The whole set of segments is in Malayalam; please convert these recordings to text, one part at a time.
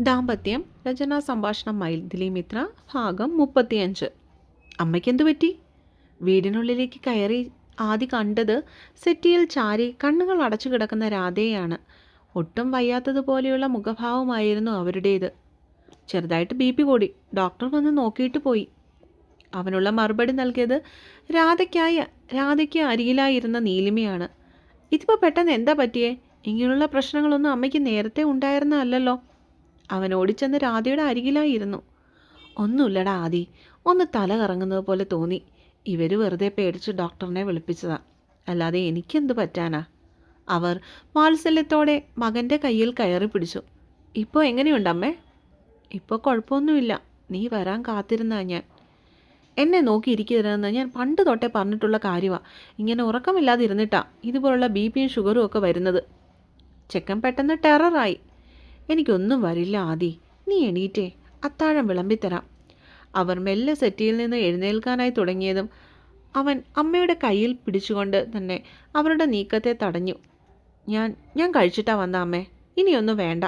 ദാമ്പത്യം രചനാ സംഭാഷണം മൈഥിലി മിത്ര ഭാഗം മുപ്പത്തിയഞ്ച്. അമ്മയ്ക്കെന്തു പറ്റി? വീടിനുള്ളിലേക്ക് കയറി ആദ്യ കണ്ടത് സെറ്റിയിൽ ചാരി കണ്ണുകൾ അടച്ചു കിടക്കുന്ന രാധയെയാണ്. ഒട്ടും വയ്യാത്തതുപോലെയുള്ള മുഖഭാവമായിരുന്നു അവരുടേത്. ചെറുതായിട്ട് ബി പി കൂടി ഡോക്ടർ വന്ന് നോക്കിയിട്ട് പോയി. അവനുള്ള മറുപടി നൽകിയത് രാധയ്ക്കായ രാധയ്ക്ക് അരികിലായിരുന്ന നീലിമയാണ്. ഇതിപ്പോൾ പെട്ടെന്ന് എന്താ പറ്റിയേ? ഇങ്ങനെയുള്ള പ്രശ്നങ്ങളൊന്നും അമ്മയ്ക്ക് നേരത്തെ ഉണ്ടായിരുന്നതല്ലല്ലോ അവൻ ഓടിച്ചെന്ന് രാധയുടെ അരികിലായിരുന്നു. ഒന്നുമില്ലടാ ആദി ഒന്ന് തല കറങ്ങുന്നത് പോലെ തോന്നി. ഇവർ വെറുതെ പേടിച്ച് ഡോക്ടറിനെ വിളിപ്പിച്ചതാ. അല്ലാതെ എനിക്കെന്ത് പറ്റാനാ? അവർ വാത്സല്യത്തോടെ മകന്റെ കയ്യിൽ കയറി പിടിച്ചു. ഇപ്പോൾ എങ്ങനെയുണ്ടമ്മേ ഇപ്പോൾ കുഴപ്പമൊന്നുമില്ല. നീ വരാൻ കാത്തിരുന്നാ ഞാൻ. എന്നെ നോക്കിയിരിക്കരുതെന്ന് ഞാൻ പണ്ട് തൊട്ടേ പറഞ്ഞിട്ടുള്ള കാര്യമാണ് ഇങ്ങനെ ഉറക്കമില്ലാതെ ഇരുന്നിട്ടാ ഇതുപോലുള്ള ബി പിയും ഷുഗറും ഒക്കെ വരുന്നത്. ചെക്കൻ പെട്ടെന്ന് ടെററായി. എനിക്കൊന്നും വരില്ല ആദി. നീ എണീറ്റേ. അത്താഴം വിളമ്പിത്തരാം. അവർ മെല്ലെ സെറ്റിയിൽ നിന്ന് എഴുന്നേൽക്കാനായി തുടങ്ങിയതും അവൻ അമ്മയുടെ കയ്യിൽ പിടിച്ചുകൊണ്ട് തന്നെ അവരുടെ നീക്കത്തെ തടഞ്ഞു. ഞാൻ ഞാൻ കഴിച്ചിട്ടാ വന്ന അമ്മേ. ഇനിയൊന്നും വേണ്ട.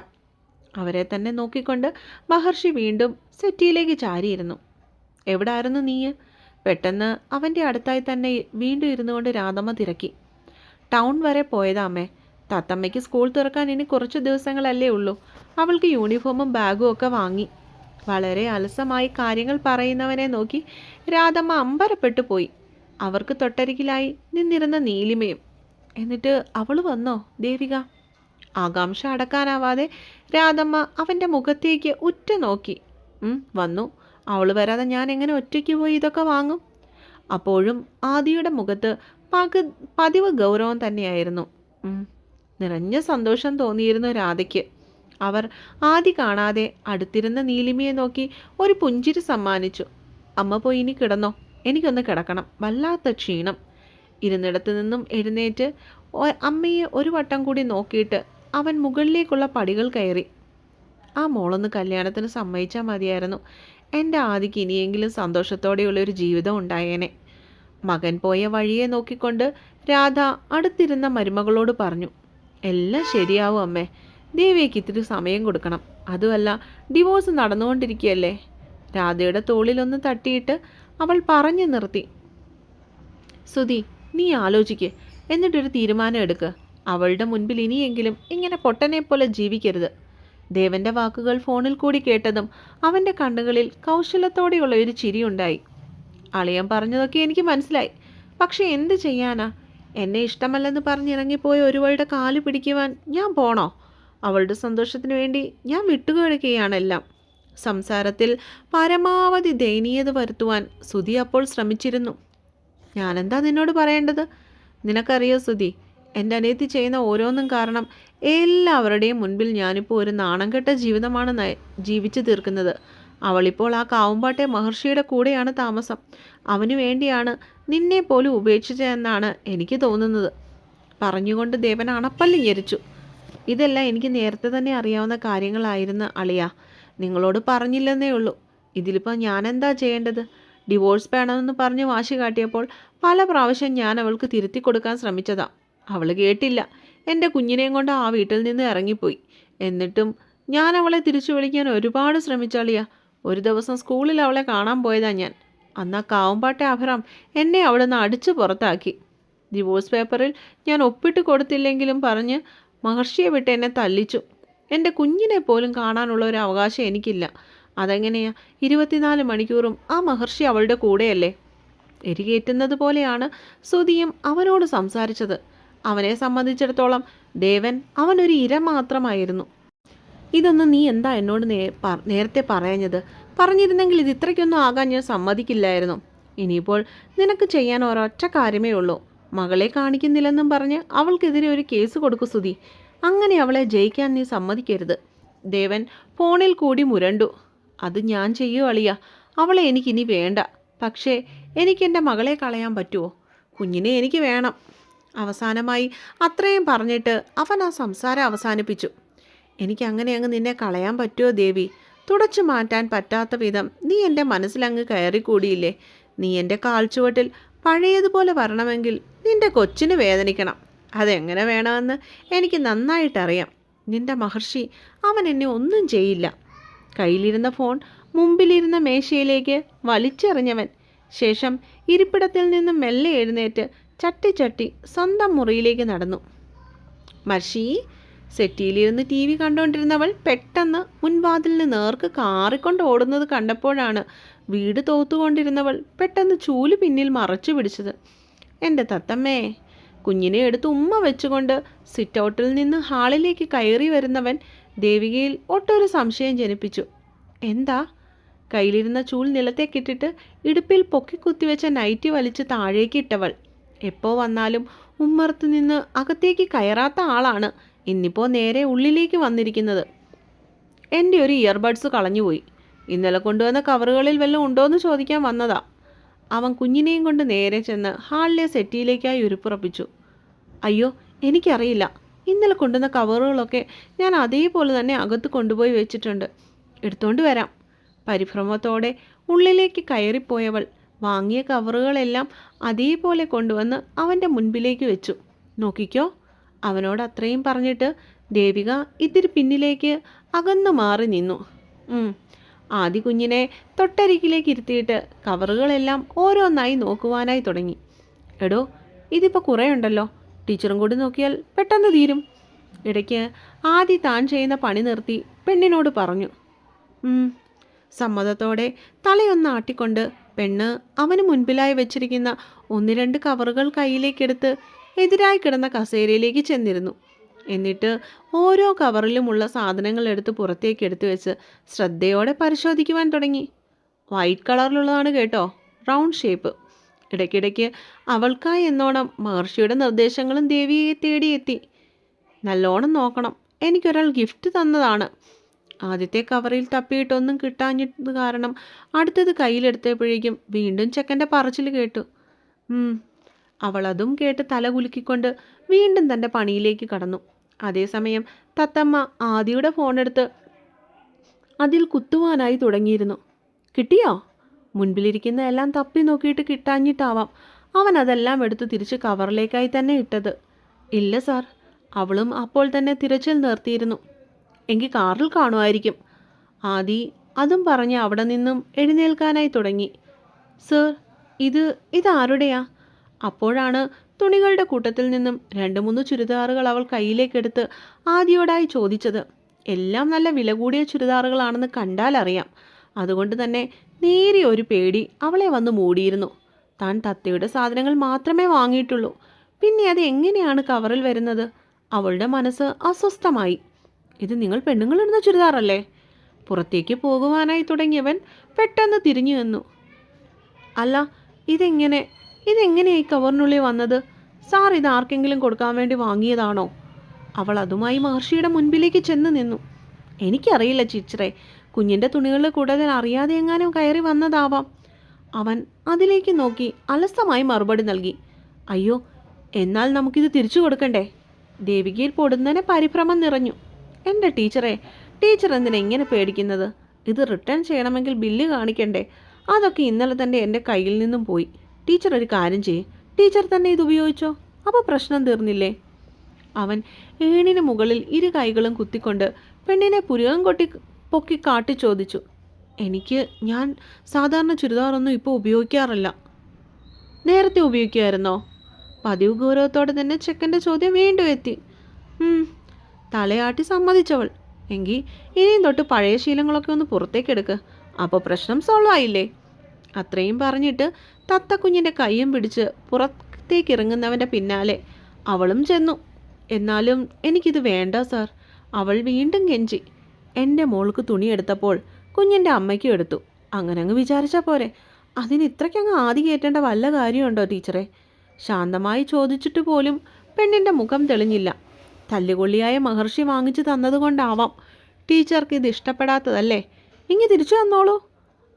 അവരെ തന്നെ നോക്കിക്കൊണ്ട് മഹർഷി വീണ്ടും സെറ്റിയിലേക്ക് ചാരിയിരുന്നു. എവിടായിരുന്നു നീ പെട്ടെന്ന് അവന്റെ അടുത്തായി തന്നെ വീണ്ടും ഇരുന്നുകൊണ്ട് രാധമ്മ തിരക്കി. ടൗൺ വരെ പോയതാ അമ്മേ. തത്തമ്മയ്ക്ക് സ്കൂൾ തുറക്കാൻ ഇനി കുറച്ച് ദിവസങ്ങളല്ലേ ഉള്ളൂ. അവൾക്ക് യൂണിഫോമും ബാഗും ഒക്കെ വാങ്ങി. വളരെ അലസമായി കാര്യങ്ങൾ പറയുന്നവനെ നോക്കി രാധമ്മ അമ്പരപ്പെട്ടു പോയി. അവർക്ക് തൊട്ടരികിലായി നിന്നിരുന്ന നീലിമയും. എന്നിട്ട് അവൾ വന്നോ ദേവിക? ആകാംക്ഷ അടക്കാനാവാതെ രാധമ്മ അവന്റെ മുഖത്തേക്ക് ഉറ്റ നോക്കി. വന്നു. അവൾ വരാതെ ഞാൻ എങ്ങനെ ഒറ്റയ്ക്ക് പോയി ഇതൊക്കെ വാങ്ങും? അപ്പോഴും ആദിയുടെ മുഖത്ത് പക പതിവ് ഗൗരവം തന്നെയായിരുന്നു. നിറഞ്ഞ സന്തോഷം തോന്നിയിരുന്നു രാധയ്ക്ക്. അവർ ആദി കാണാതെ അടുത്തിരുന്ന നീലിമയെ നോക്കി ഒരു പുഞ്ചിരി സമ്മാനിച്ചു. അമ്മ പോയി ഇനി കിടന്നോ. എനിക്കൊന്ന് കിടക്കണം. വല്ലാത്ത ക്ഷീണം. ഇരുന്നിടത്തു നിന്നും എഴുന്നേറ്റ് അമ്മയെ ഒരു വട്ടം കൂടി നോക്കിയിട്ട് അവൻ മുകളിലേക്കുള്ള പടികൾ കയറി. ആ മോളൊന്ന് കല്യാണത്തിന് സമ്മതിച്ചാൽ മതിയായിരുന്നു. എന്റെ ആദിക്ക് ഇനിയെങ്കിലും സന്തോഷത്തോടെയുള്ള ഒരു ജീവിതം ഉണ്ടായേനെ. മകൻ പോയ വഴിയെ നോക്കിക്കൊണ്ട് രാധ അടുത്തിരുന്ന മരുമകളോട് പറഞ്ഞു. എല്ലാം ശരിയാവും അമ്മേ. ദേവിയയ്ക്ക് ഇത്തിരി സമയം കൊടുക്കണം. അതുമല്ല ഡിവോഴ്സ് നടന്നുകൊണ്ടിരിക്കുകയല്ലേ? രാധയുടെ തോളിലൊന്ന് തട്ടിയിട്ട് അവൾ പറഞ്ഞു നിർത്തി. സുധി നീ ആലോചിക്ക്. എന്നിട്ടൊരു തീരുമാനം എടുക്ക്. അവളുടെ മുൻപിൽ ഇനിയെങ്കിലും ഇങ്ങനെ പൊട്ടനെ പോലെ ജീവിക്കരുത്. ദേവന്റെ വാക്കുകൾ ഫോണിൽ കൂടി കേട്ടതും അവന്റെ കണ്ണുകളിൽ കൗശലത്തോടെയുള്ള ഒരു ചിരിയുണ്ടായി. അളിയൻ പറഞ്ഞതൊക്കെ എനിക്ക് മനസ്സിലായി. പക്ഷെ എന്ത് ചെയ്യാനാ? എന്നെ ഇഷ്ടമല്ലെന്ന് പറഞ്ഞിറങ്ങിപ്പോയ ഒരുവളുടെ കാൽ പിടിക്കുവാൻ ഞാൻ പോണോ? അവളുടെ സന്തോഷത്തിന് വേണ്ടി ഞാൻ വിട്ടുകൊടുക്കുകയാണെല്ലാം സംസാരത്തിൽ പരമാവധി ദയനീയത വരുത്തുവാൻ സുധി അപ്പോൾ ശ്രമിച്ചിരുന്നു. ഞാനെന്താ നിന്നോട് പറയേണ്ടത്? നിനക്കറിയോ സുധി എന്റെ അനിയത്തി ചെയ്യുന്ന ഓരോന്നും കാരണം എല്ലാവരുടെയും മുൻപിൽ ഞാനിപ്പോൾ ഒരു നാണം കെട്ട ജീവിതമാണ് ജീവിച്ചു തീർക്കുന്നത്. അവളിപ്പോൾ ആ കാവുമ്പാട്ടെ മഹർഷിയുടെ കൂടെയാണ് താമസം. അവനു വേണ്ടിയാണ് നിന്നെ പോലും ഉപേക്ഷിച്ചതെന്നാണ് എനിക്ക് തോന്നുന്നത്. പറഞ്ഞുകൊണ്ട് ദേവൻ അണപ്പല്ല് ഞെരിച്ചു. ഇതെല്ലാം എനിക്ക് നേരത്തെ തന്നെ അറിയാവുന്ന കാര്യങ്ങളായിരുന്നു അളിയ. നിങ്ങളോട് പറഞ്ഞില്ലെന്നേ ഉള്ളൂ. ഇതിലിപ്പോൾ ഞാനെന്താ ചെയ്യേണ്ടത്? ഡിവോഴ്സ് വേണമെന്ന് പറഞ്ഞ് വാശി കാട്ടിയപ്പോൾ പല പ്രാവശ്യം ഞാൻ അവൾക്ക് തിരുത്തി കൊടുക്കാൻ ശ്രമിച്ചതാ. അവൾ കേട്ടില്ല. എന്റെ കുഞ്ഞിനെയും കൊണ്ട് ആ വീട്ടിൽ നിന്ന് ഇറങ്ങിപ്പോയി. എന്നിട്ടും ഞാൻ അവളെ തിരിച്ചു വിളിക്കാൻ ഒരുപാട് ശ്രമിച്ചളിയ. ഒരു ദിവസം സ്കൂളിൽ അവളെ കാണാൻ പോയതാ ഞാൻ. അന്ന് കാവുമ്പാട്ടെ അഭിറാം എന്നെ അവിടെ നിന്ന് അടിച്ചു പുറത്താക്കി. ഡിവോഴ്സ് പേപ്പറിൽ ഞാൻ ഒപ്പിട്ട് കൊടുത്തില്ലെങ്കിലും പറഞ്ഞ് മഹർഷിയെ വിട്ട് എന്നെ തല്ലിച്ചു. എന്റെ കുഞ്ഞിനെ പോലും കാണാനുള്ള ഒരു അവകാശം എനിക്കില്ല. അതെങ്ങനെയാ ഇരുപത്തിനാല് മണിക്കൂറും ആ മഹർഷി അവളുടെ കൂടെയല്ലേ? എരികേറ്റുന്നത് പോലെയാണ് സുധിയും അവനോട് സംസാരിച്ചത്. അവനെ സംബന്ധിച്ചിടത്തോളം ദേവൻ അവനൊരു ഇര മാത്രമായിരുന്നു. ഇതൊന്നും നീ എന്താ എന്നോട് നേരത്തെ പറയാഞ്ഞത് പറഞ്ഞിരുന്നെങ്കിൽ ഇത് ഇത്രയ്ക്കൊന്നും ആകാൻ ഞാൻ സമ്മതിക്കില്ലായിരുന്നു. ഇനിയിപ്പോൾ നിനക്ക് ചെയ്യാൻ ഒരൊറ്റ കാര്യമേ ഉള്ളൂ. മകളെ കാണിക്കുന്നില്ലെന്നും പറഞ്ഞ് അവൾക്കെതിരെ ഒരു കേസ് കൊടുക്കു സുധി. അങ്ങനെ അവളെ ജയിക്കാൻ നീ സമ്മതിക്കരുത്. ദേവൻ ഫോണിൽ കൂടി മുരണ്ടു. അത് ഞാൻ ചെയ്യൂ അളിയ. അവളെ എനിക്കിനി വേണ്ട. പക്ഷേ എനിക്കെന്റെ മകളെ കളയാൻ പറ്റുമോ കുഞ്ഞിനെ എനിക്ക് വേണം. അവസാനമായി അത്രയും പറഞ്ഞിട്ട് അവൻ ആ സംസാരം അവസാനിപ്പിച്ചു. എനിക്ക് അങ്ങനെ അങ്ങ് നിന്നെ കളയാൻ പറ്റുമോ ദേവി? തുടച്ചു മാറ്റാൻ പറ്റാത്ത വിധം നീ എന്റെ മനസ്സിലങ്ങ് കയറിക്കൂടിയില്ലേ? നീ എന്റെ കാൽച്ചുവട്ടിൽ പഴയതുപോലെ വരണമെങ്കിൽ നിന്റെ കൊച്ചിന് വേദനിക്കണം. അതെങ്ങനെ വേണമെന്ന് എനിക്ക് നന്നായിട്ടറിയാം. നിന്റെ മഹർഷി അവൻ എന്നെ ഒന്നും ചെയ്യില്ല. കയ്യിലിരുന്ന ഫോൺ മുമ്പിലിരുന്ന മേശയിലേക്ക് വലിച്ചെറിഞ്ഞവൻ. ശേഷം ഇരിപ്പിടത്തിൽ നിന്നും മെല്ലെ എഴുന്നേറ്റ് ചട്ടി ചട്ടി സ്വന്തം മുറിയിലേക്ക് നടന്നു. മഷി സെറ്റിയിലിരുന്ന് ടി വി കണ്ടുകൊണ്ടിരുന്നവൾ പെട്ടെന്ന് മുൻവാതിലിന് നേർക്ക് കാറിക്കൊണ്ട് ഓടുന്നത് കണ്ടപ്പോഴാണ് വീട് തോത്തുകൊണ്ടിരുന്നവൾ പെട്ടെന്ന് ചൂൽ പിന്നിൽ മറച്ചു പിടിച്ചത്. എന്റെ തത്തമ്മേ കുഞ്ഞിനെ എടുത്ത് ഉമ്മ വെച്ചുകൊണ്ട് സിറ്റൗട്ടിൽ നിന്ന് ഹാളിലേക്ക് കയറി വരുന്നവൻ ദേവികയിൽ ഒട്ടൊരു സംശയം ജനിപ്പിച്ചു. എന്താ? കയ്യിലിരുന്ന ചൂൽ നിലത്തേക്കിട്ടിട്ട് ഇടുപ്പിൽ പൊക്കി കുത്തിവെച്ച നൈറ്റി വലിച്ച് താഴേക്കിട്ടവൾ എപ്പോ വന്നാലും ഉമ്മറത്ത് നിന്ന് അകത്തേക്ക് കയറാത്ത ആളാണ്. ഇന്നിപ്പോൾ നേരെ ഉള്ളിലേക്ക് വന്നിരിക്കുന്നത്. എന്റെ ഒരു ഇയർബഡ്സ് കളഞ്ഞുപോയി. ഇന്നലെ കൊണ്ടുവന്ന കവറുകളിൽ വല്ലതും ഉണ്ടോയെന്ന് ചോദിക്കാൻ വന്നതാ. അവൻ കുഞ്ഞിനെയും കൊണ്ട് നേരെ ചെന്ന് ഹാളിലെ സെറ്റിയിലേക്കായി ഉരുപ്പുറപ്പിച്ചു. അയ്യോ എനിക്കറിയില്ല. ഇന്നലെ കൊണ്ടുവന്ന കവറുകളൊക്കെ ഞാൻ അതേപോലെ തന്നെ അകത്ത് കൊണ്ടുപോയി വെച്ചിട്ടുണ്ട്. എടുത്തുകൊണ്ട് വരാം. പരിഭ്രമത്തോടെ ഉള്ളിലേക്ക് കയറിപ്പോയവൾ വാങ്ങിയ കവറുകളെല്ലാം അതേപോലെ കൊണ്ടുവന്ന് അവന്റെ മുൻപിലേക്ക് വെച്ചു. നോക്കിക്കോ അവനോട് അത്രയും പറഞ്ഞിട്ട് ദേവിക ഇത്തിരി പിന്നിലേക്ക് അകന്നു മാറി നിന്നു. ആദ്യ ആദി കുഞ്ഞിനെ തൊട്ടരികിലേക്ക് ഇരുത്തിയിട്ട് കവറുകളെല്ലാം ഓരോന്നായി നോക്കുവാനായി തുടങ്ങി. എടോ ഇതിപ്പോൾ കുറേ ഉണ്ടല്ലോ ടീച്ചറും കൂടി നോക്കിയാൽ പെട്ടെന്ന് തീരും. ഇടയ്ക്ക് ആദി താൻ ചെയ്യുന്ന പണി നിർത്തി പെണ്ണിനോട് പറഞ്ഞു. സമ്മതത്തോടെ തലയൊന്ന് ആട്ടിക്കൊണ്ട് പെണ്ണ് അവന് മുൻപിലായി വെച്ചിരിക്കുന്ന ഒന്ന് രണ്ട് കവറുകൾ കയ്യിലേക്കെടുത്ത് എതിരായി കിടന്ന കസേരയിലേക്ക് ചെന്നിരുന്നു. എന്നിട്ട് ഓരോ കവറിലുമുള്ള സാധനങ്ങൾ എടുത്ത് പുറത്തേക്ക് എടുത്തു വെച്ച് ശ്രദ്ധയോടെ പരിശോധിക്കുവാൻ തുടങ്ങി. വൈറ്റ് കളറിലുള്ളതാണ് കേട്ടോ റൗണ്ട് ഷേപ്പ്. ഇടയ്ക്കിടയ്ക്ക് അവൾക്കായി എന്നോണം മഹർഷിയുടെ നിർദ്ദേശങ്ങളും ദേവിയെ തേടിയെത്തി നല്ലോണം നോക്കണം എനിക്കൊരാൾ ഗിഫ്റ്റ് തന്നതാണ്. ആദ്യത്തെ കവറിൽ തപ്പിയിട്ടൊന്നും കിട്ടാഞ്ഞത് കാരണം അടുത്തത് കയ്യിലെടുത്തപ്പോഴേക്കും വീണ്ടും ചെക്കന്റെ പറച്ചിൽ കേട്ടു. അതും കേട്ട് തല കുലുക്കിക്കൊണ്ട് വീണ്ടും തന്റെ പണിയിലേക്ക് കടന്നു. അതേസമയം തത്തമ്മ ആദിയുടെ ഫോണെടുത്ത് അതിൽ കുത്തുവാനായി തുടങ്ങിയിരുന്നു. കിട്ടിയോ? മുൻപിലിരിക്കുന്ന എല്ലാം തപ്പി നോക്കിയിട്ട് കിട്ടാഞ്ഞിട്ടാവാം. അവൻ അതെല്ലാം എടുത്ത് തിരിച്ച് കവറിലേക്കായി തന്നെ ഇട്ടത്. ഇല്ല സാർ. അവളും അപ്പോൾ തന്നെ തിരച്ചിൽ നിർത്തിയിരുന്നു. എങ്കിൽ കാറിൽ കാണുമായിരിക്കും. ആദി അതും പറഞ്ഞ് അവിടെ നിന്നും എഴുന്നേൽക്കാനായി തുടങ്ങി. സർ ഇത് ഇതാരുടെയാ? അപ്പോഴാണ് തുണികളുടെ കൂട്ടത്തിൽ നിന്നും രണ്ട് മൂന്ന് ചുരിദാറുകൾ അവൾ കയ്യിലേക്കെടുത്ത് ആദ്യോടായി ചോദിച്ചത്. എല്ലാം നല്ല വില കൂടിയ ചുരിദാറുകളാണെന്ന് കണ്ടാൽ അറിയാം. അതുകൊണ്ട് തന്നെ നേരിയ ഒരു പേടി അവളെ വന്ന് മൂടിയിരുന്നു. താൻ തത്തയുടെ സാധനങ്ങൾ മാത്രമേ വാങ്ങിയിട്ടുള്ളൂ. പിന്നെ അത് എങ്ങനെയാണ് കവറിൽ വരുന്നത്? അവളുടെ മനസ്സ് അസ്വസ്ഥമായി. ഇത് നിങ്ങൾ പെണ്ണുങ്ങളിടുന്ന ചുരിദാറല്ലേ? പുറത്തേക്ക് പോകുവാനായി തുടങ്ങിയവൻ പെട്ടെന്ന് തിരിഞ്ഞു നിന്നു. അല്ല ഇതെങ്ങനെ? ഇതെങ്ങനെയായി കവറിനുള്ളിൽ വന്നത്? സാർ ഇത് ആർക്കെങ്കിലും കൊടുക്കാൻ വേണ്ടി വാങ്ങിയതാണോ? അവൾ അതുമായി മഹർഷിയുടെ മുൻപിലേക്ക് ചെന്ന് നിന്നു. എനിക്കറിയില്ല ചിച്ചറെ കുഞ്ഞിന്റെ തുണികളിൽ കൂടുതൽ അറിയാതെ എങ്ങാനും കയറി വന്നതാവാം. അവൻ അതിലേക്ക് നോക്കി അലസമായി മറുപടി നൽകി. അയ്യോ എന്നാൽ നമുക്കിത് തിരിച്ചു കൊടുക്കണ്ടേ? ദേവികയിൽ പൊടുന്നതിനെ പരിഭ്രമം നിറഞ്ഞു. എന്റെ ടീച്ചറെ ടീച്ചർ എന്തിനാ ഇങ്ങനെ പേടിക്കുന്നത്? ഇത് റിട്ടേൺ ചെയ്യണമെങ്കിൽ ബില്ല് കാണിക്കണ്ടേ? അതൊക്കെ ഇന്നലെ തന്നെ എന്റെ കയ്യിൽ നിന്നും പോയി. ടീച്ചർ ഒരു കാര്യം ചെയ്യേ. ടീച്ചർ തന്നെ ഇത് ഉപയോഗിച്ചോ? അപ്പോൾ പ്രശ്നം തീർന്നില്ലേ? അവൻ ഏണിന് മുകളിൽ ഇരു കൈകളും കുത്തിക്കൊണ്ട് പെണ്ണിനെ പുരുകം കൊട്ടി പൊക്കി കാട്ടി ചോദിച്ചു. എനിക്ക് ഞാൻ സാധാരണ ചുരിദാറൊന്നും ഇപ്പോൾ ഉപയോഗിക്കാറില്ല. നേരത്തെ ഉപയോഗിക്കുമായിരുന്നോ? പതിവ് ഗൗരവത്തോടെ തന്നെ ചെക്കന്റെ ചോദ്യം വീണ്ടും എത്തി. തലയാട്ടി സമ്മതിച്ചവൾ. എങ്കിൽ ഇനിയും തൊട്ട് പഴയ ശീലങ്ങളൊക്കെ ഒന്ന് പുറത്തേക്കെടുക്ക്. അപ്പോൾ പ്രശ്നം സോൾവ് ആയില്ലേ? അത്രയും പറഞ്ഞിട്ട് തത്തക്കുഞ്ഞിന്റെ കൈയും പിടിച്ച് പുറത്തേക്ക് ഇറങ്ങുന്നവന്റെ പിന്നാലെ അവളും ചെന്നു. എന്നാലും എനിക്കിത് വേണ്ട സാർ. അവൾ വീണ്ടും കെഞ്ചി. എന്റെ മോൾക്ക് തുണിയെടുത്തപ്പോൾ കുഞ്ഞിന്റെ അമ്മയ്ക്കും എടുത്തു. അങ്ങനെ അങ്ങ് വിചാരിച്ചാൽ പോരെ. അതിന് ഇത്രയ്ക്കങ്ങ് ആദ്യം കയറ്റേണ്ട വല്ല കാര്യമുണ്ടോ ടീച്ചറെ? ശാന്തമായി ചോദിച്ചിട്ട് പോലും പെണ്ണിന്റെ മുഖം തെളിഞ്ഞില്ല. തല്ലുകൊള്ളിയായ മഹർഷി വാങ്ങിച്ചു തന്നതുകൊണ്ടാവാം ടീച്ചർക്ക് ഇത് ഇഷ്ടപ്പെടാത്തതല്ലേ? ഇങ്ങ് തിരിച്ചു തന്നോളൂ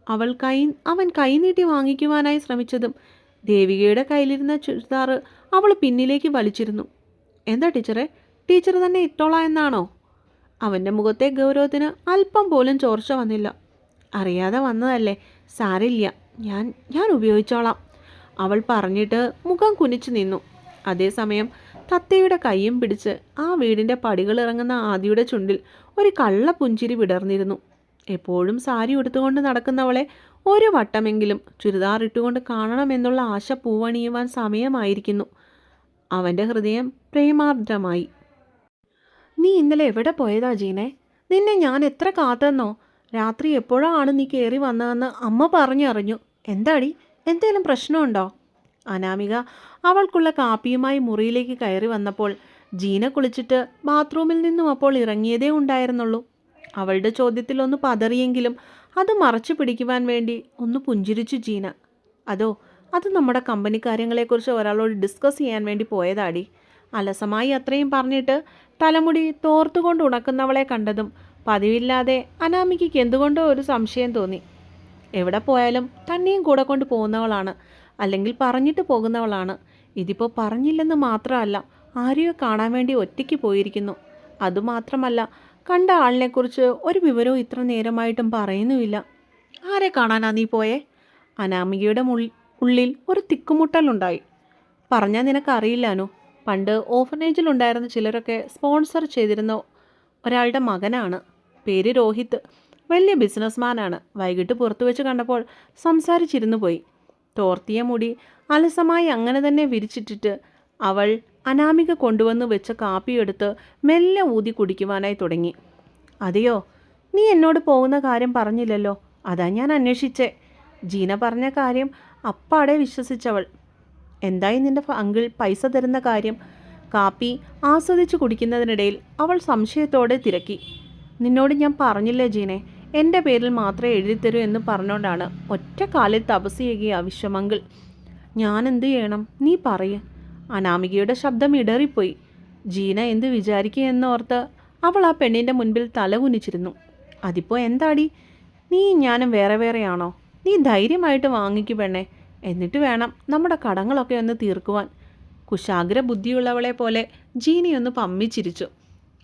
അവൾ കൈ അവൻ കൈനീട്ടി വാങ്ങിക്കുവാനായി ശ്രമിച്ചതും ദേവികയുടെ കയ്യിലിരുന്ന ചുരിദാർ അവൾ പിന്നിലേക്ക് വലിച്ചിരുന്നു. എന്താ ടീച്ചറെ? ടീച്ചർ തന്നെ ഇട്ടോളാ എന്നാണോ? അവന്റെ മുഖത്തെ ഗൗരവത്തിന് അല്പം പോലും ചോർച്ച വന്നില്ല. അറിയാതെ വന്നതല്ലേ? സാരില്ല. ഞാൻ ഞാൻ ഉപയോഗിച്ചോളാം. അവൾ പറഞ്ഞിട്ട് മുഖം കുനിച്ചു നിന്നു. അതേസമയം തത്തയുടെ കൈയും പിടിച്ച് ആ വീടിന്റെ പടികളിറങ്ങുന്ന ആദിയുടെ ചുണ്ടിൽ ഒരു കള്ള പുഞ്ചിരി വിടർന്നിരുന്നു. എപ്പോഴും സാരി ഉടുത്തുകൊണ്ട് നടക്കുന്നവളെ ഒരു വട്ടമെങ്കിലും ചുരിദാർ ഇട്ടുകൊണ്ട് കാണണമെന്നുള്ള ആശ പൂവണിയുവാൻ സമയമായിരിക്കുന്നു. അവന്റെ ഹൃദയം പ്രേമാർദ്രമായി. നീ ഇന്നലെ എവിടെ പോയതാ ജീനെ? നിന്നെ ഞാൻ എത്ര കാത്തെന്നോ? രാത്രി എപ്പോഴാണ് നീ കയറി വന്നതെന്ന് അമ്മ പറഞ്ഞറിഞ്ഞു. എന്താടി? എന്തേലും പ്രശ്നമുണ്ടോ? അനാമിക അവൾക്കുള്ള കാപ്പിയുമായി മുറിയിലേക്ക് കയറി വന്നപ്പോൾ ജീന കുളിച്ചിട്ട് ബാത്റൂമിൽ നിന്നും അപ്പോൾ ഇറങ്ങിയതേ ഉണ്ടായിരുന്നുള്ളൂ. അവളുടെ ചോദ്യത്തിൽ ഒന്ന് പതറിയെങ്കിലും അത് മറച്ചു പിടിക്കുവാൻ വേണ്ടി ഒന്ന് പുഞ്ചിരിച്ചു ജീന. അതോ അത് നമ്മുടെ കമ്പനി കാര്യങ്ങളെക്കുറിച്ച് ഒരാളോട് ഡിസ്കസ് ചെയ്യാൻ വേണ്ടി പോയതാടി. അലസമായി അത്രയും പറഞ്ഞിട്ട് തലമുടി തോർത്തുകൊണ്ട് ഉണക്കുന്നവളെ കണ്ടതും പതിവില്ലാതെ അനാമികയ്ക്ക് എന്തുകൊണ്ടോ ഒരു സംശയം തോന്നി. എവിടെ പോയാലും തന്നെയും കൂടെ കൊണ്ട് പോകുന്നവളാണ് അല്ലെങ്കിൽ പറഞ്ഞിട്ട് പോകുന്നവളാണ്. ഇതിപ്പോൾ പറഞ്ഞില്ലെന്ന് മാത്രമല്ല ആരെയോ കാണാൻ വേണ്ടി ഒറ്റയ്ക്ക് പോയിരിക്കുന്നു. അതുമാത്രമല്ല കണ്ട ആളിനെക്കുറിച്ച് ഒരു വിവരവും ഇത്ര നേരമായിട്ടും പറയുന്നുമില്ല. ആരെ കാണാനാ നീ പോയേ? അനാമികയുടെ ഉള്ളിൽ ഒരു തിക്കുമുട്ടലുണ്ടായി പറഞ്ഞാൽ നിനക്കറിയില്ലാനോ പണ്ട് ഓഫനേജിലുണ്ടായിരുന്ന ചിലരൊക്കെ സ്പോൺസർ ചെയ്തിരുന്ന ഒരാളുടെ മകനാണ്. പേര് രോഹിത് വലിയ ബിസിനസ്മാനാണ്. വൈകിട്ട് പുറത്തു വെച്ച് കണ്ടപ്പോൾ സംസാരിച്ചിരുന്നു പോയി. തോർത്തിയ മുടി അലസമായി അങ്ങനെ തന്നെ വിരിച്ചിട്ടിട്ട് അവൾ അനാമിക കൊണ്ടുവന്ന് വെച്ച കാപ്പിയെടുത്ത് മെല്ലെ ഊതി കുടിക്കുവാനായി തുടങ്ങി. അതെയോ? നീ എന്നോട് പോകുന്ന കാര്യം പറഞ്ഞില്ലല്ലോ. അതാ ഞാൻ അന്വേഷിച്ചേ. ജീന പറഞ്ഞ കാര്യം അപ്പാടെ വിശ്വസിച്ചവൾ. എന്തായി നിന്റെ അങ്കിൾ പൈസ തരുന്ന കാര്യം? കാപ്പി ആസ്വദിച്ച് കുടിക്കുന്നതിനിടയിൽ അവൾ സംശയത്തോടെ തിരക്കി. നിന്നോട് ഞാൻ പറഞ്ഞില്ലേ ജീനെ? എന്റെ പേരിൽ മാത്രമേ എഴുതിത്തരൂ എന്ന് പറഞ്ഞുകൊണ്ടാണ് ഒറ്റ കാലിൽ തപസ് ചെയ്യുകയാ വിശ്വമങ്കിൾ. ഞാൻ എന്ത് ചെയ്യണം? നീ പറയ്. അനാമികയുടെ ശബ്ദം ഇടറിപ്പോയി. ജീന എന്ത് വിചാരിക്കുക എന്നോർത്ത് അവൾ ആ പെണ്ണിന്റെ മുൻപിൽ തല കുനിച്ചിരുന്നു അതിപ്പോൾ എന്താടി? നീ ഞാനും വേറെ വേറെയാണോ? നീ ധൈര്യമായിട്ട് വാങ്ങിക്കു പെണ്ണേ. എന്നിട്ട് വേണം നമ്മുടെ കടങ്ങളൊക്കെ ഒന്ന് തീർക്കുവാൻ. കുശാഗ്ര ബുദ്ധിയുള്ളവളെ പോലെ ജീനിയൊന്ന് പമ്മിച്ചിരിച്ചു.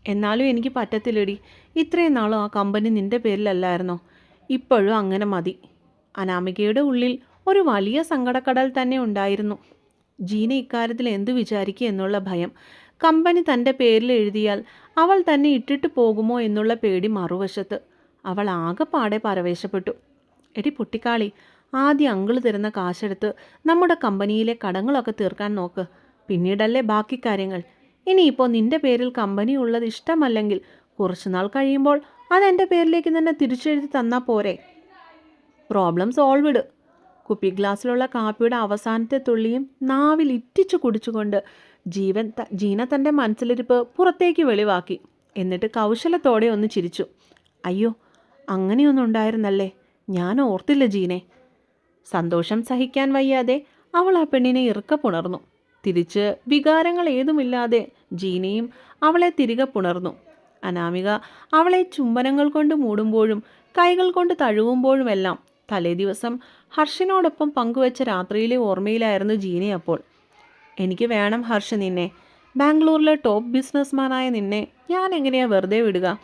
എന്നാലും എനിക്ക് പറ്റത്തില്ലടി. ഇത്രയും നാളും ആ കമ്പനി നിന്റെ പേരിലല്ലായിരുന്നോ? ഇപ്പോഴും അങ്ങനെ മതി. അനാമികയുടെ ഉള്ളിൽ ഒരു വലിയ സങ്കടക്കടൽ തന്നെ ഉണ്ടായിരുന്നു. ജീന ഇക്കാര്യത്തിൽ എന്തു വിചാരിക്കുക എന്നുള്ള ഭയം. കമ്പനി തന്റെ പേരിൽ എഴുതിയാൽ അവൾ തന്നെ ഇട്ടിട്ട് പോകുമോ എന്നുള്ള പേടി മറുവശത്ത്. അവൾ ആകെപ്പാടെ പരവേശപ്പെട്ടു. എടി പൊട്ടിക്കാളി ആദ്യം അങ്കിൾ തരുന്ന കാശെടുത്ത് നമ്മുടെ കമ്പനിയിലെ കടങ്ങളൊക്കെ തീർക്കാൻ നോക്ക്. പിന്നീടല്ലേ ബാക്കി കാര്യങ്ങൾ. ഇനിയിപ്പോൾ നിന്റെ പേരിൽ കമ്പനി ഉള്ളത് ഇഷ്ടമല്ലെങ്കിൽ കുറച്ചുനാൾ കഴിയുമ്പോൾ അതെന്റെ പേരിലേക്ക് തന്നെ തിരിച്ചെഴുതി തന്നാൽ പോരെ. പ്രോബ്ലം സോൾവ്ഡ് കുപ്പി ഗ്ലാസ്സിലുള്ള കാപ്പിയുടെ അവസാനത്തെ തുള്ളിയും നാവിൽ ഇറ്റിച്ചു കുടിച്ചുകൊണ്ട് ജീവൻ ജീന തന്റെ മനസ്സിലിരിപ്പ് പുറത്തേക്ക് വെളിവാക്കി. എന്നിട്ട് കൗശലത്തോടെ ഒന്ന് ചിരിച്ചു. അയ്യോ അങ്ങനെയൊന്നും ഉണ്ടായിരുന്നല്ലേ? ഞാൻ ഓർത്തില്ല ജീനെ. സന്തോഷം സഹിക്കാൻ വയ്യാതെ അവൾ ആ പെണ്ണിനെ ഇറുക്ക പുണർന്നു. തിരിച്ച് വികാരങ്ങൾ ഏതുമില്ലാതെ ജീനയും അവളെ തിരികെ പുണർന്നു. അനാമിക അവളെ ചുംബനങ്ങൾ കൊണ്ട് മൂടുമ്പോഴും കൈകൾ കൊണ്ട് തഴുകുമ്പോഴുമെല്ലാം തലേ ദിവസം ഹർഷിനോടൊപ്പം പങ്കുവച്ച രാത്രിയിലെ ഓർമ്മയിലായിരുന്നു ജീനി അപ്പോൾ. എനിക്ക് വേണം ഹർഷ നിന്നെ. ബാംഗ്ലൂരിലെ ടോപ്പ് ബിസിനസ്മാനായ നിന്നെ. ഞാൻ എങ്ങനെയാ വെറുതെ വിടുക?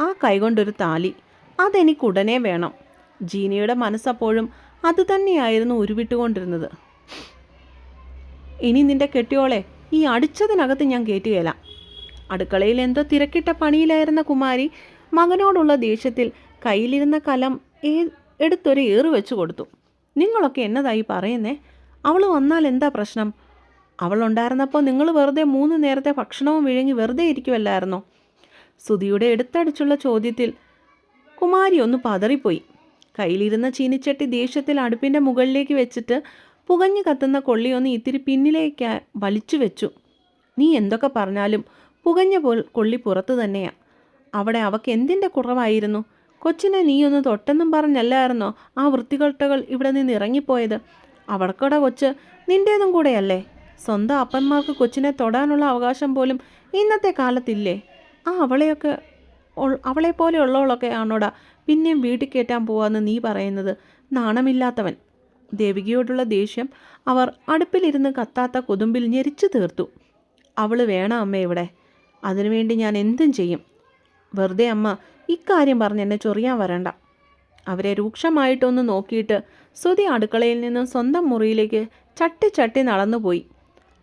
ആ കൈകൊണ്ടൊരു താലി. അതെനിക്ക് ഉടനെ വേണം. ജീനിയുടെ മനസ്സപ്പോഴും അതുതന്നെയായിരുന്നു ഉരുവിട്ടുകൊണ്ടിരുന്നത്. ഇനി നിന്റെ കെട്ടിയോളെ ഈ അടിച്ചതിനകത്ത് ഞാൻ കയറ്റുകയില്ല അടുക്കളയിൽ എന്തോ തിരക്കിട്ട പണിയിലായിരുന്ന കുമാരി മകനോടുള്ള ദേഷ്യത്തിൽ കയ്യിലിരുന്ന കലം ഏ എടുത്തൊരു ഏറ് വെച്ച് കൊടുത്തു. നിങ്ങളൊക്കെ എന്നതായി പറയുന്നേ? അവൾ വന്നാൽ എന്താ പ്രശ്നം? അവൾ ഉണ്ടായിരുന്നപ്പോൾ നിങ്ങൾ വെറുതെ മൂന്ന് നേരത്തെ ഭക്ഷണവും വിഴുങ്ങി വെറുതെ ഇരിക്കുമല്ലായിരുന്നോ സുധിയുടെ എടുത്തടിച്ചുള്ള ചോദ്യത്തിൽ കുമാരി ഒന്ന് പതറിപ്പോയി. കയ്യിലിരുന്ന ചീനിച്ചട്ടി ദേഷ്യത്തിൽ അടുപ്പിന്റെ മുകളിലേക്ക് വെച്ചിട്ട് പുകഞ്ഞു കത്തുന്ന കൊള്ളിയൊന്ന് ഇത്തിരി പിന്നിലേക്ക് വലിച്ചു വെച്ചു. നീ എന്തൊക്കെ പറഞ്ഞാലും പുകഞ്ഞ പോൽ കൊള്ളി പുറത്തു തന്നെയാ. അവിടെ അവക്ക് എന്തിന്റെ കുറവായിരുന്നു? കൊച്ചിനെ നീയൊന്ന് തൊട്ടെന്നും പറഞ്ഞല്ലായിരുന്നോ? ആ വൃത്തികെട്ടകൾ ഇവിടെ നിന്ന് ഇറങ്ങിപ്പോയത്. അവർക്കടെ കൊച്ച് നിന്റേതും കൂടെയല്ലേ? സ്വന്തം അപ്പന്മാർക്ക് കൊച്ചിനെ തൊടാനുള്ള അവകാശം പോലും ഇന്നത്തെ കാലത്തില്ലേ? ആ അവളെയൊക്കെ അവളെ പോലെ ഉള്ളവളൊക്കെ ആണോടാ പിന്നെയും വീട്ടിൽ കയറ്റാൻ പോവാന്ന് നീ പറയുന്നത്? നാണമില്ലാത്തവൻ. ദേവികയോടുള്ള ദേഷ്യം അവർ അടുപ്പിലിരുന്ന് കത്താത്ത കൊതുമ്പിൽ ഞെരിച്ചു തീർത്തു. അവൾ വേണം അമ്മ ഇവിടെ. അതിനുവേണ്ടി ഞാൻ എന്തും ചെയ്യും. വെറുതെ അമ്മ ഇക്കാര്യം പറഞ്ഞ് എന്നെ ചൊറിയാൻ വരണ്ട. അവരെ രൂക്ഷമായിട്ടൊന്ന് നോക്കിയിട്ട് സുതി അടുക്കളയിൽ നിന്നും സ്വന്തം മുറിയിലേക്ക് ചട്ടി ചട്ടി നടന്നുപോയി.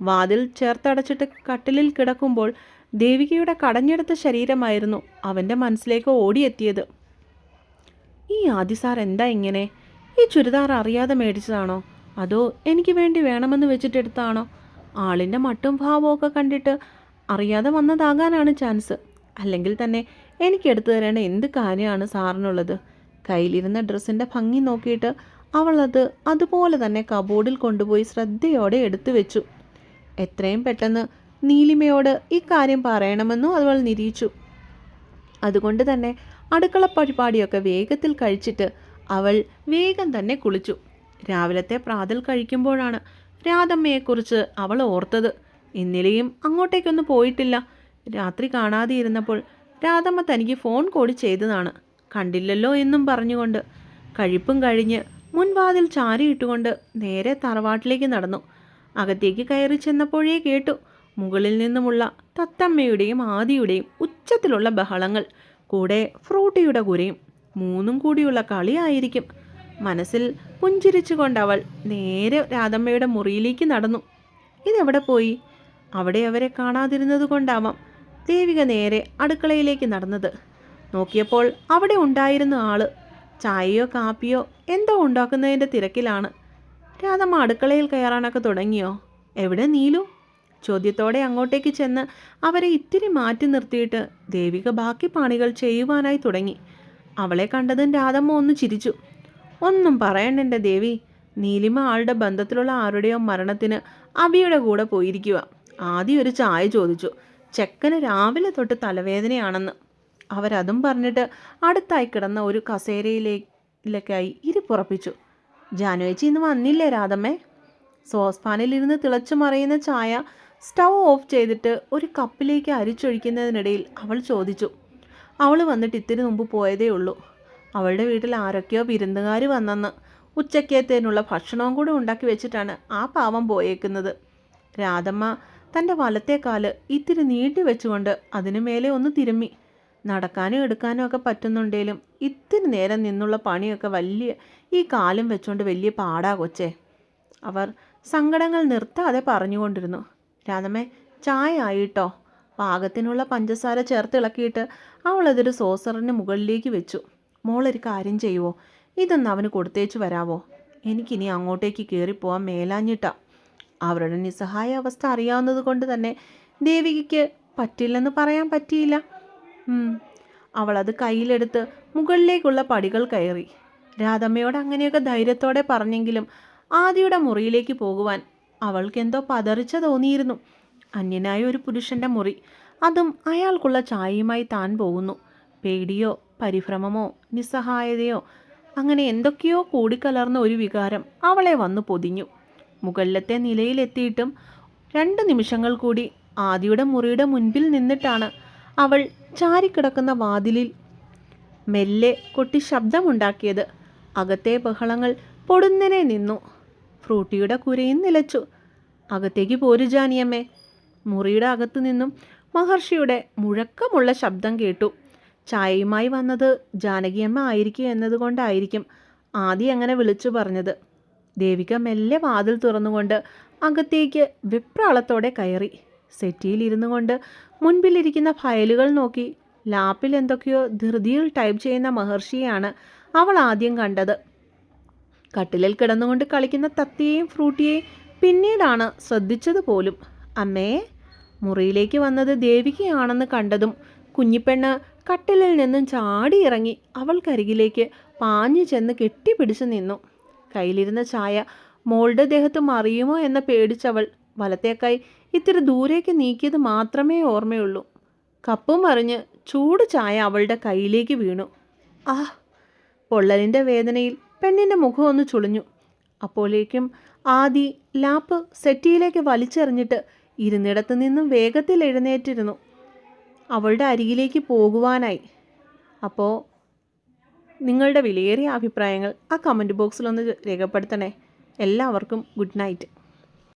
വാതിൽ ചേർത്തടച്ചിട്ട് കട്ടിലിൽ കിടക്കുമ്പോൾ ദേവികയുടെ കടഞ്ഞെടുത്ത ശരീരമായിരുന്നു അവന്റെ മനസ്സിലേക്ക് ഓടിയെത്തിയത്. ഈ ആദിസാർ എന്താ ഇങ്ങനെ? ഈ ചുരിദാർ അറിയാതെ മേടിച്ചതാണോ? അതോ എനിക്ക് വേണ്ടി വേണമെന്ന് വെച്ചിട്ടെടുത്താണോ ആളിന്റെ മട്ടും ഭാവവും ഒക്കെ കണ്ടിട്ട് അറിയാതെ വന്നതാകാനാണ് ചാൻസ്. അല്ലെങ്കിൽ തന്നെ എനിക്ക് എടുത്തു തരേണ്ട എന്ത് കാര്യമാണ് സാറിനുള്ളത്? കയ്യിലിരുന്ന ഡ്രസ്സിന്റെ ഭംഗി നോക്കിയിട്ട് അവളത് അതുപോലെ തന്നെ കബോർഡിൽ കൊണ്ടുപോയി ശ്രദ്ധയോടെ എടുത്തു വെച്ചു. എത്രയും പെട്ടെന്ന് നീലിമയോട് ഇക്കാര്യം പറയണമെന്നും അവൾ നിരീക്ഷിച്ചു അതുകൊണ്ട് തന്നെ അടുക്കള പരിപാടിയൊക്കെ വേഗത്തിൽ കഴിച്ചിട്ട് അവൾ വേഗം തന്നെ കുളിച്ചു. രാവിലത്തെ പ്രാതൽ കഴിക്കുമ്പോഴാണ് രാധമ്മയെക്കുറിച്ച് അവൾ ഓർത്തത്. ഇന്നലെയും അങ്ങോട്ടേക്കൊന്നും പോയിട്ടില്ല. രാത്രി കാണാതെ ഇരുന്നപ്പോൾ രാധമ്മ തനിക്ക് ഫോൺ കോൾ ചെയ്തതാണ്. കണ്ടില്ലല്ലോ എന്നും പറഞ്ഞുകൊണ്ട്. കഴിപ്പും കഴിഞ്ഞ് മുൻവാതിൽ ചാരിയിട്ടുകൊണ്ട് നേരെ തറവാട്ടിലേക്ക് നടന്നു. അകത്തേക്ക് കയറി ചെന്നപ്പോഴേ കേട്ടു മുകളിൽ നിന്നുമുള്ള തത്തമ്മയുടെയും ആദിയുടെയും ഉച്ചത്തിലുള്ള ബഹളങ്ങൾ കൂടെ ഫ്രൂട്ടിയുടെ കുരയും മൂന്നും കൂടിയുള്ള കളിയായിരിക്കും മനസ്സിൽ പുഞ്ചിരിച്ചുകൊണ്ടവൾ നേരെ രാധമ്മയുടെ മുറിയിലേക്ക് നടന്നു. ഇതെവിടെ പോയി? അവിടെ അവരെ കാണാതിരുന്നത് കൊണ്ടാവാം. ദേവിക നേരെ അടുക്കളയിലേക്ക് നടന്നത്. നോക്കിയപ്പോൾ അവിടെ ഉണ്ടായിരുന്ന ആൾ ചായയോ കാപ്പിയോ എന്തോ ഉണ്ടാക്കുന്നതിന്റെ തിരക്കിലാണ്. രാധമ്മ അടുക്കളയിൽ കയറാനൊക്കെ തുടങ്ങിയോ? എവിടെ നീലു? ചോദ്യത്തോടെ അങ്ങോട്ടേക്ക് ചെന്ന് അവരെ ഇത്തിരി മാറ്റി നിർത്തിയിട്ട് ദേവിക ബാക്കി പണികൾ ചെയ്യുവാനായി തുടങ്ങി. അവളെ കണ്ടതും രാധമ്മ ഒന്ന് ചിരിച്ചു. ഒന്നും പറയണ്ട ദേവി. നീലിമ ആളുടെ ബന്ധത്തിലുള്ള ആരുടെയോ മരണത്തിന് അബിയുടെ കൂടെ പോയിരിക്കുക ആദ്യം ഒരു ചായ ചോദിച്ചു. ചെക്കന് രാവിലെ തൊട്ട് തലവേദനയാണെന്ന് അവരതും പറഞ്ഞിട്ട് അടുത്തായി കിടന്ന ഒരു കസേരയിലേക്കായി ഇരിപ്പുറപ്പിച്ചു ജാനുവേച്ചി ഇന്ന് വന്നില്ലേ രാധമ്മേ? സോസ്പാനിലിരുന്ന് തിളച്ചു മറിയുന്ന ചായ സ്റ്റവ് ഓഫ് ചെയ്തിട്ട് ഒരു കപ്പിലേക്ക് അരിച്ചൊഴിക്കുന്നതിനിടയിൽ അവൾ ചോദിച്ചു. അവൾ വന്നിട്ട് ഇത്തിരി മുമ്പ് പോയതേ ഉള്ളൂ. അവളുടെ വീട്ടിൽ ആരൊക്കെയോ വിരുന്നുകാർ വന്നെന്ന് ഉച്ചക്കത്തേനുള്ള ഭക്ഷണവും കൂടെ ഉണ്ടാക്കി വെച്ചിട്ടാണ് ആ പാവം പോയേക്കുന്നത്. രാധമ്മ തന്റെ വലത്തെ കാൽ ഇത്തിരി നീട്ടി വെച്ചുകൊണ്ട് അതിനു മേലെ ഒന്ന് തിരുമ്മി. നടക്കാനും എടുക്കാനും ഒക്കെ പറ്റുന്നുണ്ടേലും ഇത്തിരി നേരം നിന്നുള്ള പണിയൊക്കെ വലിയ ഈ കാലും വെച്ചുകൊണ്ട് വലിയ പാടാ കൊച്ചേ. അവർ സങ്കടങ്ങൾ നിർത്താതെ പറഞ്ഞുകൊണ്ടിരുന്നു. രാധമ്മേ ചായ ആയിട്ടോ? പാകത്തിനുള്ള പഞ്ചസാര ചേർത്ത് ഇളക്കിയിട്ട് അവളതൊരു സോസറിന് മുകളിലേക്ക് വെച്ചു. മോളൊരു കാര്യം ചെയ്യുവോ? ഇതൊന്ന് അവന് കൊടുത്തേച്ച് വരാവോ? എനിക്കിനി അങ്ങോട്ടേക്ക് കയറിപ്പോവാൻ മേലാഞ്ഞിട്ടാ. അവരുടെ നിസ്സഹായ അവസ്ഥ അറിയാവുന്നത് കൊണ്ട് തന്നെ ദേവികയ്ക്ക് പറ്റില്ലെന്ന് പറയാൻ പറ്റിയില്ല. അവളത് കയ്യിലെടുത്ത് മുകളിലേക്കുള്ള പടികൾ കയറി. രാധമ്മയോട് അങ്ങനെയൊക്കെ ധൈര്യത്തോടെ പറഞ്ഞെങ്കിലും ആദിയുടെ മുറിയിലേക്ക് പോകുവാൻ അവൾക്കെന്തോ പതറിച്ച തോന്നിയിരുന്നു. അന്യനായ ഒരു പുരുഷന്റെ മുറി. അതും അയാൾക്കുള്ള ചായയുമായി താൻ പോകുന്നു. പേടിയോ പരിഭ്രമമോ നിസ്സഹായതയോ അങ്ങനെ എന്തൊക്കെയോ കൂടിക്കലർന്ന ഒരു വികാരം അവളെ വന്നു പൊതിഞ്ഞു. മുകളിലത്തെ നിലയിലെത്തിയിട്ടും രണ്ട് നിമിഷങ്ങൾ കൂടി ആദിയുടെ മുറിയുടെ മുൻപിൽ നിന്നിട്ടാണ് അവൾ ചാരിക്കിടക്കുന്ന വാതിലിൽ മെല്ലെ കൊട്ടി ശബ്ദമുണ്ടാക്കിയത്. അകത്തെ ബഹളങ്ങൾ പൊടുന്നനെ നിന്നു. ഫ്രൂട്ടിയുടെ കുരയും നിലച്ചു. അകത്തേക്ക് പോരു ജാനിയമ്മേ. മുറിയുടെ അകത്തു നിന്നും മഹർഷിയുടെ മുഴക്കമുള്ള ശബ്ദം കേട്ടു. ചായയുമായി വന്നത് ജാനകിയമ്മ ആയിരിക്കും എന്നതുകൊണ്ടായിരിക്കും ആദ്യം അങ്ങനെ വിളിച്ചു പറഞ്ഞത്. ദേവിക മെല്ലെ വാതിൽ തുറന്നുകൊണ്ട് അകത്തേക്ക് വിപ്രാളത്തോടെ കയറി. സെറ്റിയിലിരുന്നു കൊണ്ട് മുൻപിലിരിക്കുന്ന ഫയലുകൾ നോക്കി ലാപ്പിൽ എന്തൊക്കെയോ ധൃതിയിൽ ടൈപ്പ് ചെയ്യുന്ന മഹർഷിയെയാണ് അവൾ ആദ്യം കണ്ടത്. കട്ടിലിൽ കിടന്നുകൊണ്ട് കളിക്കുന്ന തത്തിയെയും ഫ്രൂട്ടിയെയും പിന്നീടാണ് ശ്രദ്ധിച്ചത് പോലും. അമ്മേ മുറിയിലേക്ക് വന്നത് ദേവികയാണെന്ന് കണ്ടതും കുഞ്ഞിപ്പെണ്ണ് കട്ടിലിൽ നിന്നും ചാടിയിറങ്ങി അവൾക്കരികിലേക്ക് പാഞ്ഞു ചെന്ന് കെട്ടിപ്പിടിച്ചു നിന്നു. കയ്യിലിരുന്ന ചായ മോളുടെ ദേഹത്ത് മറിയുമോ എന്ന പേടിച്ചവൾ വലത്തേക്കായി ഇത്തിരി ദൂരേക്ക് നീക്കിയത് മാത്രമേ ഓർമ്മയുള്ളൂ. കപ്പും മറിഞ്ഞ് ചൂട് ചായ അവളുടെ കയ്യിലേക്ക് വീണു. ആ പൊള്ളലിന്റെ വേദനയിൽ പെണ്ണിന്റെ മുഖം ഒന്ന് ചുളിഞ്ഞു. അപ്പോഴേക്കും ആദി ലാപ്പ് സെറ്റിയിലേക്ക് വലിച്ചെറിഞ്ഞിട്ട് ഇരുന്നിടത്ത് നിന്നും വേഗത്തിൽ എഴുന്നേറ്റിരുന്നു. അവളുടെ അരികിലേക്ക് പോകുവാനായി. അപ്പോൾ നിങ്ങളുടെ വിലയേറിയ അഭിപ്രായങ്ങൾ ആ കമന്റ് ബോക്സിലൊന്ന് രേഖപ്പെടുത്തണേ. എല്ലാവർക്കും ഗുഡ് നൈറ്റ്.